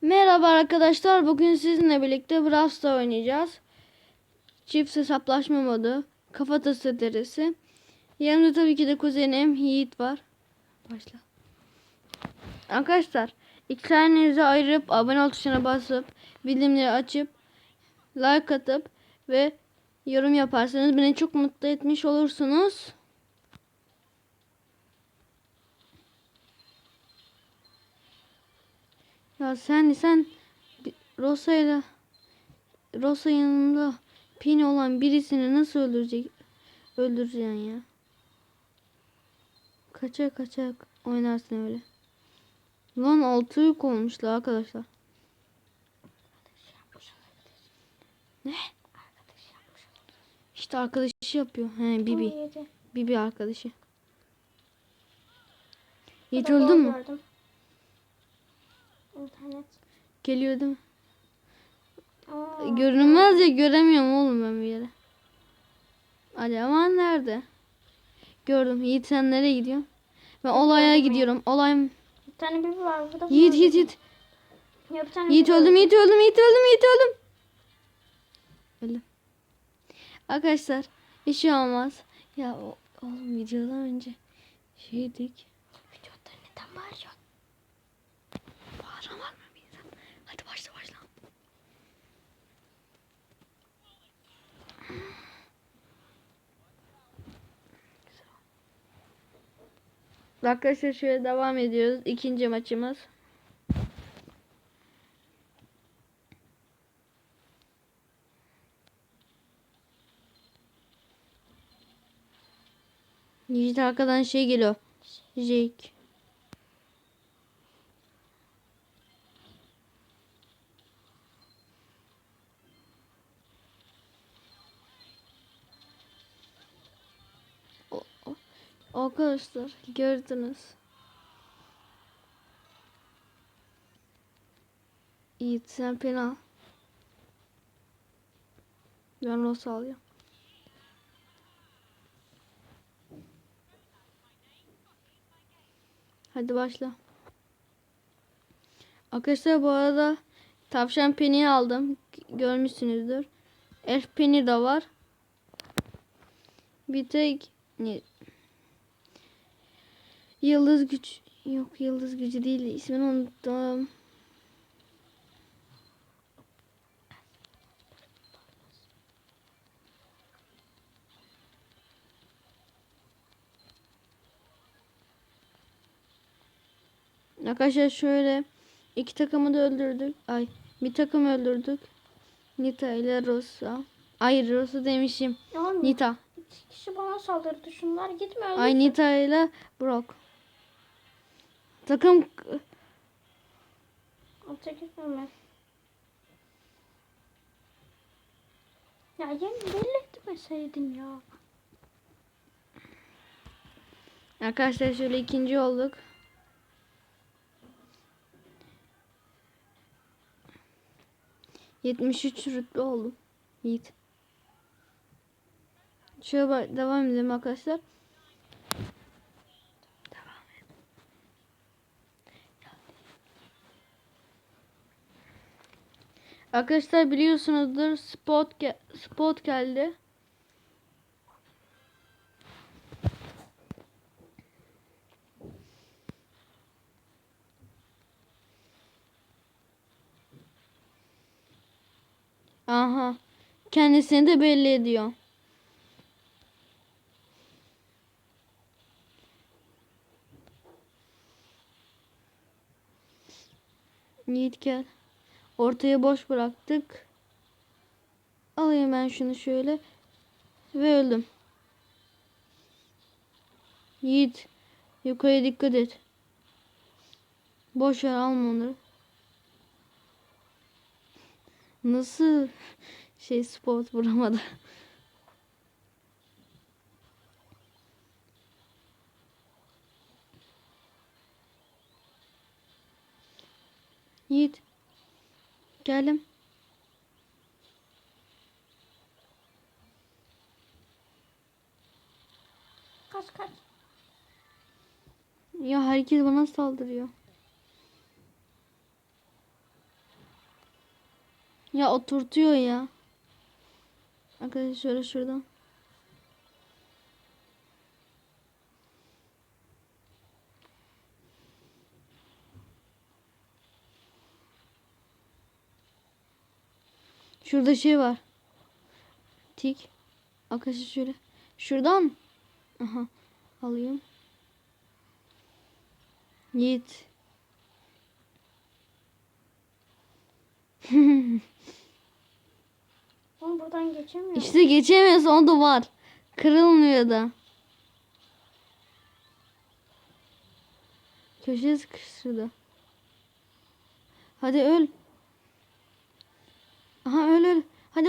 Merhaba arkadaşlar. Bugün sizinle birlikte Brawl Stars oynayacağız. Çift hesaplaşma modu. Kafatası derisi. Yanımda tabii ki de kuzenim Yiğit var. Başla. Arkadaşlar iki saniyenizi ayırıp abone ol tuşuna basıp bildirimleri açıp like atıp ve yorum yaparsanız beni çok mutlu etmiş olursunuz. Ya sen sen Rosa'yla Rosa yanında pin olan birisini nasıl öldürecek öldüreceksin ya? Kaçak kaçak oynarsın öyle. Lan altı yük olmuşlar arkadaşlar. Ne? İşte arkadaşı yapıyor. He Bibi. Bibi arkadaşı. Öldün mü? Gördüm. İnternet. Geliyor değil mi? Aa, Görünmez ya göremiyorum oğlum ben bir yere. Aman nerede? Gördüm. Yiğit sen nereye gidiyorsun? Ben olaya gidiyorum. Olay Bir tane bibi var burada. Yiğit Yiğit Yiğit. Ya bir tane Yiğit bibi öldüm var. Yiğit öldüm Yiğit öldüm Yiğit öldüm. Öldüm. Arkadaşlar bir şey olmaz. Ya o- oğlum videodan önce şeydik. Videoda neden bağırıyorsun? Bağıran var mı bir insan? Hadi başla başla. Arkadaşlar şöyle devam ediyoruz. İkinci maçımız. Yiğit arkadan şey geliyor. Jake. Arkadaşlar gördünüz. Yiğit sen fena. Ben Rosa alıyorum. Hadi başla. Arkadaşlar bu arada tavşan peni aldım. Görmüşsünüzdür. Elf peni de var. Bir tek? Yıldız güç yok yıldız gücü değil ismini unuttum. Arkadaşlar şöyle iki takımı da öldürdük. Ay bir takım öldürdük. Nita ile Rosa. Ay Rosa demişim. Oğlum, Nita. iki kişi bana saldırdı. Şunlar gitmiyor. Ay Nita ile Brock. Takım gitmeme. Ya yeni belli etmeseydin ya. Arkadaşlar şöyle ikinci olduk. Yetmiş üç rütbe oldum. Yiğit. Şöyle devam edelim arkadaşlar. Arkadaşlar biliyorsunuzdur spot ge- spot geldi. Aha. Kendisini de belli ediyor. Yiğit gel. Ortaya boş bıraktık. Alayım ben şunu şöyle. Ve öldüm. Yiğit. Yukarıya dikkat et. Boş ver alma onları. Nasıl şey spot vuramadı? Yiğit. Geldim. Kaç kaç. Ya herkes bana saldırıyor. Ya oturtuyor ya. Arkadaşlar şöyle şuradan. Şurada şey var. Tik. Arkadaşlar şöyle. Şuradan. Aha. Alayım. Yiğit. Oğlum buradan geçemiyor. İşte geçemiyoruz o da var. Kırılmıyor da. Köşeye sıkıştırdı. Hadi öl. Aha öl öl. Hadi.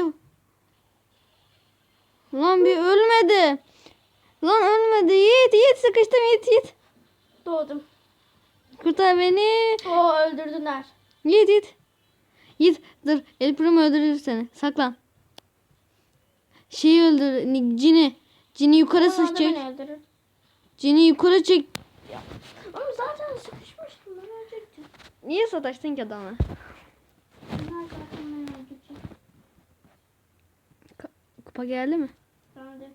Lan bir ölmedi. Lan ölmedi. Yiğit yiğit sıkıştım yiğit yiğit. Doğdum. Kurtar beni. Oo öldürdüler. Yiğit yiğit. Yiğit dur. El Primo öldürür seni. Saklan. Şeyi öldür. ni- Cini. Cini yukarı beni öldürür. Cini yukarı çek. Ama zaten sıkışmıştım ben ölecektim. Niye sataştın ki adamı? Onlar Kupa geldi mi? Hadi.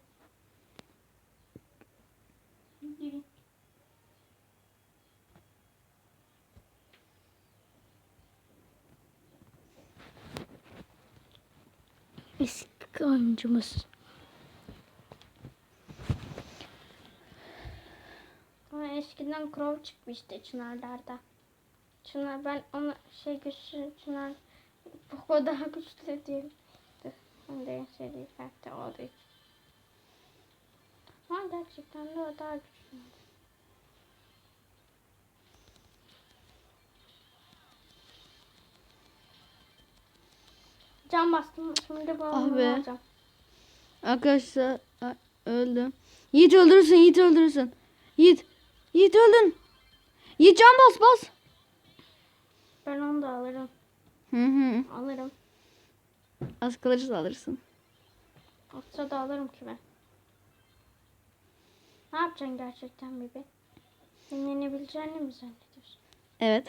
Eski oyuncumuz. Ama eskiden Crow çıkmıştı Çınarlar'da. Çınar ben onu şey güçlü Çınar bu daha güçlü diye. Ben de en sevdiğim karakter olduğu için. Ama gerçekten de o daha güçlü. Can bastım. Şimdi bu Ah be. alacağım. Arkadaşlar öldüm. Yiğit öldürürsün Yiğit öldürürsün. Yiğit. Yiğit öldün. Yiğit can bas bas. Ben onu da alırım. Hı hı. Alırım. Az kalırsa alırsın. O sırada alırım ki ben. Ne yapacaksın gerçekten bebe? Senin yenebileceğini mi zannediyorsun? Evet.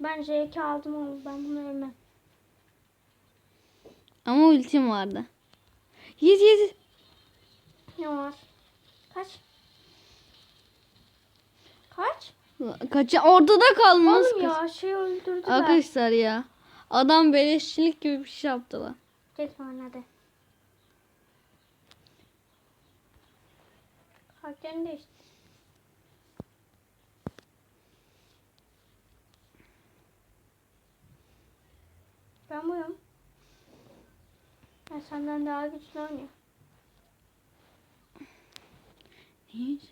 Ben J2 aldım ama ben bunu ölmem. Ama ultim vardı. Yiğit Yiğit. Ne var? Kaç? Kaç? Kaça ortada kalmaz. Oğlum ya şey öldürdüler. Arkadaşlar ya. Adam beleşçilik gibi bir şey yaptılar. Gel bana hadi. Karakterini değiştir. Ben buyum. Ben senden daha güçlü oynuyorum. Hiç.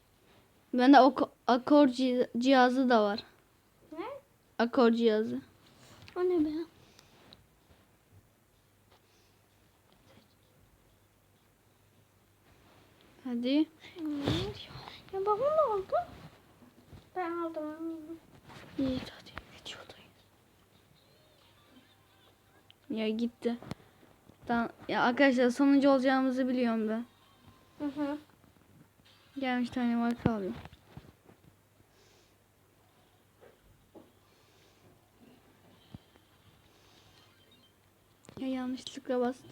Bende ok- akor ci- cihazı da var. Ne? Akor cihazı. O ne be? Hadi. Ya babam da aldı. Ben aldım. Yiğit hadi. Ya gitti. Tamam. Ya arkadaşlar sonuncu olacağımızı biliyorum ben. Hı hı. Gelmiş tane marka alıyorum. Ya yanlışlıkla bastım.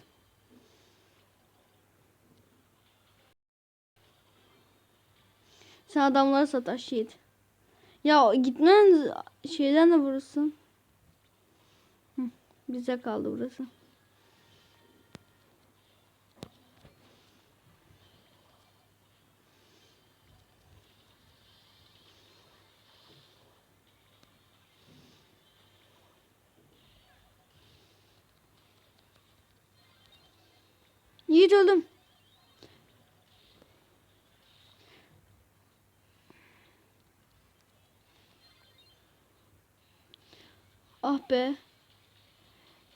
Sen adamlara sataş Yiğit. Ya gitmen şeyden de vurursun. Hı, bize kaldı burası. Öldüm. Ah be.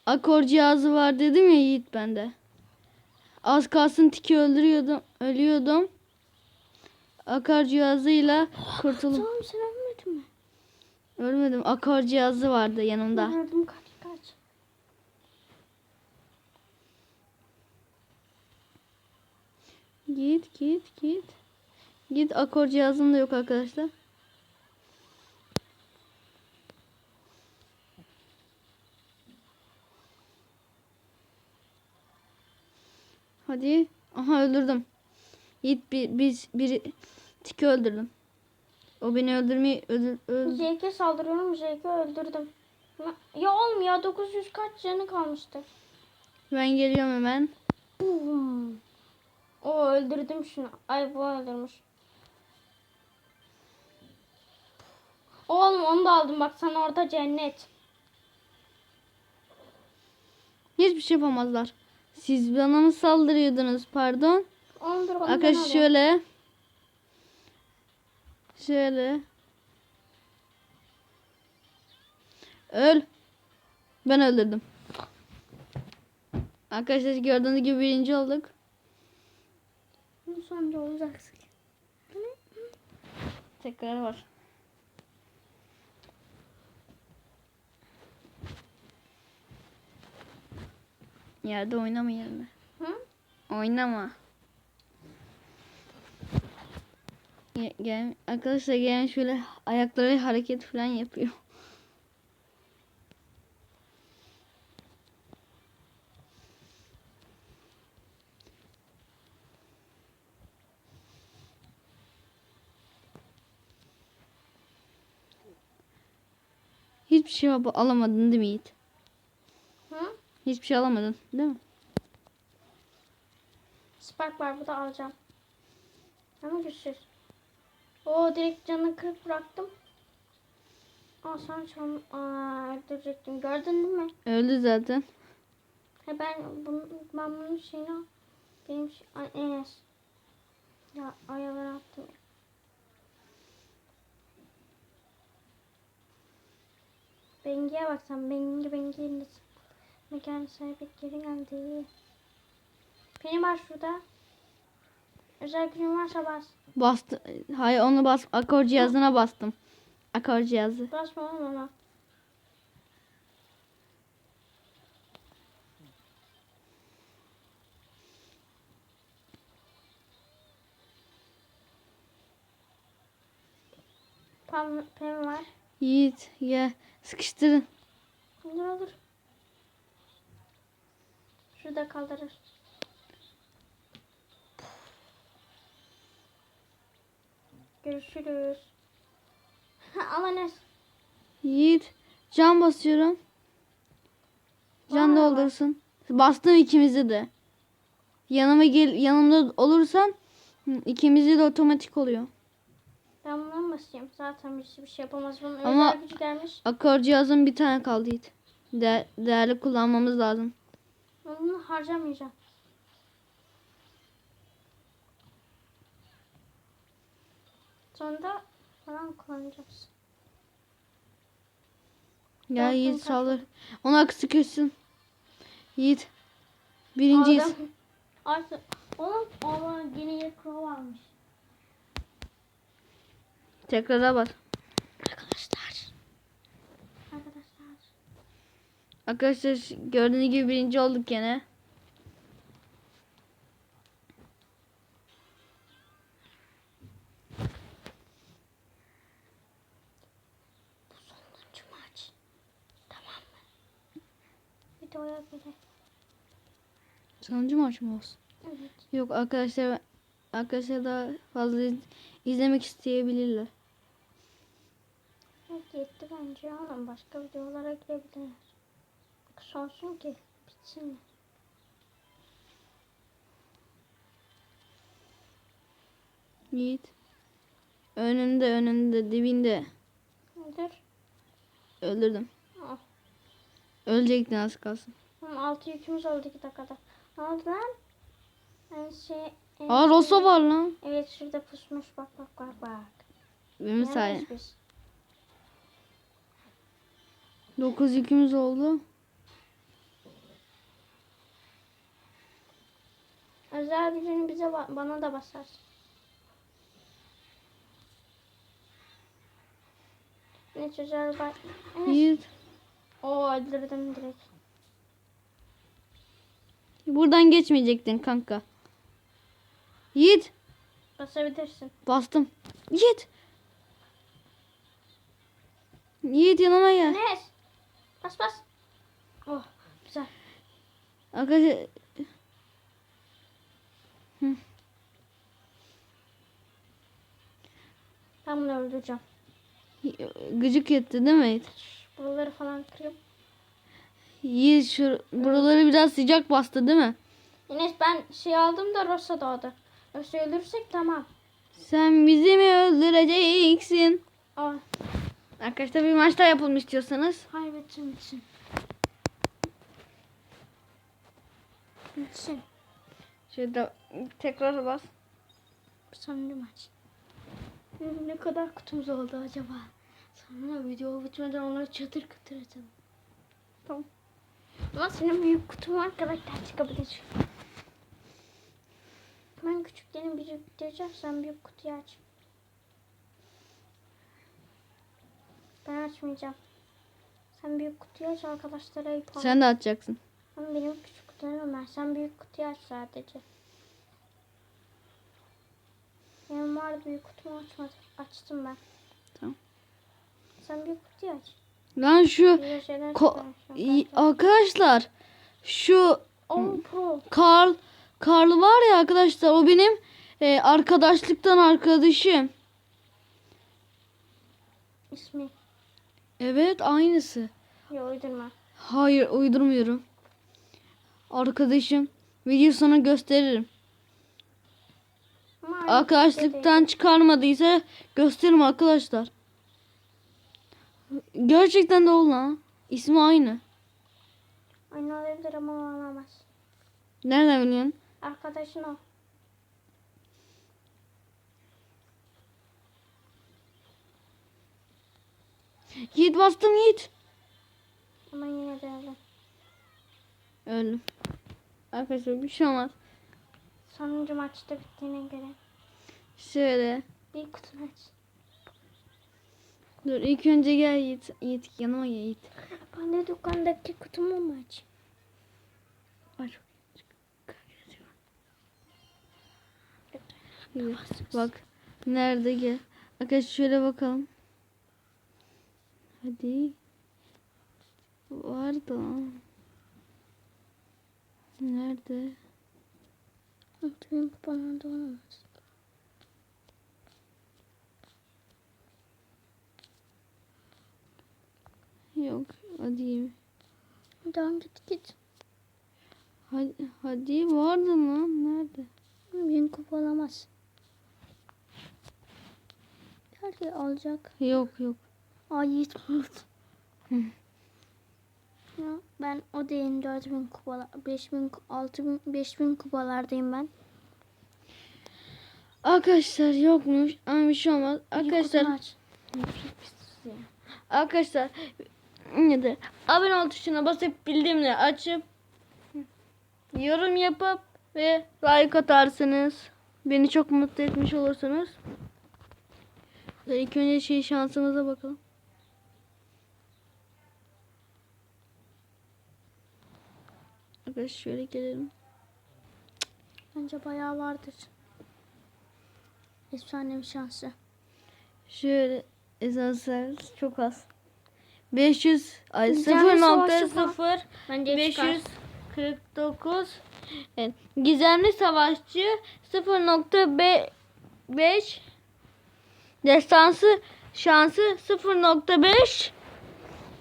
Akor cihazı var dedim ya Yiğit bende. Az kalsın tiki öldürüyordum. Ölüyordum. Akor cihazıyla kurtuldum. Tamam sen ölmedin mi? Ölmedim. Akor cihazı vardı yanımda. Öldüm Git git git. Git akor cihazım da yok arkadaşlar. Hadi. Aha öldürdüm. Yiğit bir, bir, bir tiki öldürdüm. O beni öldürmeyi öldür, öldür. Zeyk'e saldırıyorum. Zeyk'i öldürdüm. Ya olmuyor. 900 kaç canı kalmıştı. Ben geliyorum hemen. Boom. Öldürdüm şunu. Ay bu öldürmüş. Oğlum onu da aldım bak sen orada cennet. Hiçbir şey yapamazlar. Siz bana mı saldırıyordunuz pardon? Onu dur onu ben Arkadaşlar şöyle. Şöyle. Öl. Ben öldürdüm. Arkadaşlar gördüğünüz gibi birinci olduk. Sonunda olacaksın. Tekrar var. Yerde oynama yerine. Hı? Oynama. Gel. Arkadaşlar gelen şöyle ayakları hareket falan yapıyor. Şey yap- alamadın değil mi Yiğit? Hı? Hiçbir şey alamadın değil mi? Spark var bu da alacağım. Ama güçsüz. O direkt canını kırık bıraktım. Aa sen çal... Aa öldürecektim. Gördün değil mi? Öldü zaten. He ben bunu, ben bunun şeyini benim şey, ay, Enes. Ya ayaları attım. ya. Bengi'ye bak sen. Bengi Bengi'nin mekan sahibi geri geldi. Benim var şurada. Özel gücün varsa bas. Bastı. Hayır onu bas. Akor cihazına bastım. Akor cihazı. Basma oğlum ona. Pam, pem var. Yiğit ya sıkıştırın. Dur olur. Şurada kaldırır. Görüşürüz. Ama ne? Yiğit can basıyorum. Can Vay. doldursun. Bastım ikimizi de. Yanıma gel yanımda olursan ikimizi de otomatik oluyor. Bundan basayım. Zaten bir, bir şey yapamaz. Bunun Ama- özel gücü gelmiş. Akor cihazın bir tane kaldı Yiğit. De- değerli kullanmamız lazım. Onu harcamayacağım. Sonra falan kullanacağız. Ya Yaptım, Yiğit saldır. Ona sıkıyorsun. Yiğit. Birinciyiz. Artık oğlum ama yeni yer pro varmış. Tekrara bas. Arkadaşlar. Arkadaşlar. Arkadaşlar gördüğünüz gibi birinci olduk gene. Sonuncu maç. Tamam mı? Videoya göre. Sonuncu maç mı olsun? Evet. Yok arkadaşlar arkadaşlar daha fazla iz- izlemek isteyebilirler. Yetti bence oğlum. Başka videolara girebiliriz. Sonsun ki bitsin. Yiğit. Önünde önünde dibinde. Dur. Öldürdüm. Ah. Ölecektin az kalsın. Altı yükümüz oldu iki dakikada. Ne oldu lan? Ben şey... en Aa Rosa var lan. Evet şurada pusmuş bak bak bak bak. Benim sayem. Neredeyiz biz? 9 yükümüz oldu. Özel gücünü bize ba- bana da basar. Ne özel bak. Evet. Oo öldürdüm direkt. Buradan geçmeyecektin kanka. Yiğit. Basabilirsin. Bastım. Yiğit. Yiğit yanıma gel. Enes. Bas bas. Oh güzel. Arkadaşlar Hı. Ben bunu öldüreceğim. Gıcık etti değil mi Yiğit? Buraları falan kırıyorum. Yiğit şu buraları biraz sıcak bastı değil mi? Enes ben şey aldım da Rosa doğdu. Rosa ölürsek tamam. Sen bizi mi öldüreceksin? Aa, Arkadaşlar bir maç daha yapalım istiyorsanız. hayır bitsin bitsin. Şöyle tekrar bas. Sonuncu maç. Ne kadar kutumuz oldu acaba? Sonra video bitmeden onları çatır kıtır atalım. Tamam. Ama senin büyük kutun var karakter çıkabilir. Küçüklerini biriktireceğim. Sen büyük kutuyu aç. Ben açmayacağım. Sen büyük kutuyu aç arkadaşlara yapalım. Sen de atacaksın. Ama benim küçük kutularım var. Sen büyük kutuyu aç sadece. Benim vardı büyük kutumu açmadım. Açtım ben. Tamam. Sen büyük kutuyu aç. Lan şu ko- arkadaşlar şu pro. Karl Karl var ya arkadaşlar o benim e, arkadaşlıktan arkadaşım. İsmi. Evet aynısı. Yok uydurma. Hayır uydurmuyorum. Arkadaşım. Video sana gösteririm. Aynı Arkadaşlıktan çıkarmadıysa gösteririm arkadaşlar. Gerçekten de oldu lan. İsmi aynı. Aynı olabilir ama olamaz. Nereden biliyorsun? Arkadaşın o. Yiğit bastım Yiğit. Ama yine de öyle. Öldüm. Arkadaşlar bir şey olmaz. Sonuncu maçta bittiğine göre. Şöyle. Bir kutu aç. Dur ilk önce gel Yiğit. Yiğit yanıma gel Yiğit. Ben de dükkandaki kutumu mu aç? Aç. Bak. Nerede gel. Arkadaşlar şöyle bakalım. Hadi. Var da. Nerede? Benim kuponlarda olamaz. Yok. Hadi. Devam git git. Hadi, hadi vardı lan. Nerede? Bin kupa Nerede alacak? Yok yok. Ay. Ya, ben o değil 4000 kupalar 5000 6000 5000 kupalardayım ben. Arkadaşlar yokmuş ama bir şey olmaz. Arkadaşlar. Arkadaşlar ne de abone ol tuşuna basıp bildirimleri açıp yorum yapıp ve like atarsınız. Beni çok mutlu etmiş olursunuz. İlk önce şey şansımıza bakalım. Arkadaşlar şöyle gelelim. Bence bayağı vardır. Efsane bir şansı. Şöyle esansel çok az. 500 ay Gizemli savaşçı 0.0 Bence 549 evet. Gizemli savaşçı 0.5 Destansı şansı 0.5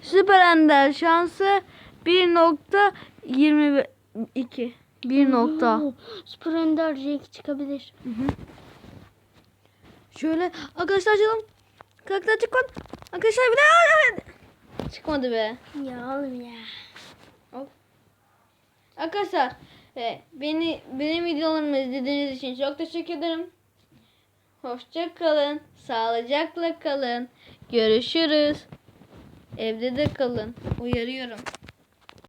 Süper Ender şansı 1.22 1 nokta. Super Ender Jake çıkabilir. Şöyle arkadaşlar açalım. Karakter çıkmadı. Arkadaşlar bir daha. Çıkmadı be. Ya oğlum ya. Arkadaşlar e, beni benim videolarımı izlediğiniz için çok teşekkür ederim. Hoşça kalın. Sağlıcakla kalın. Görüşürüz. Evde de kalın. Uyarıyorum.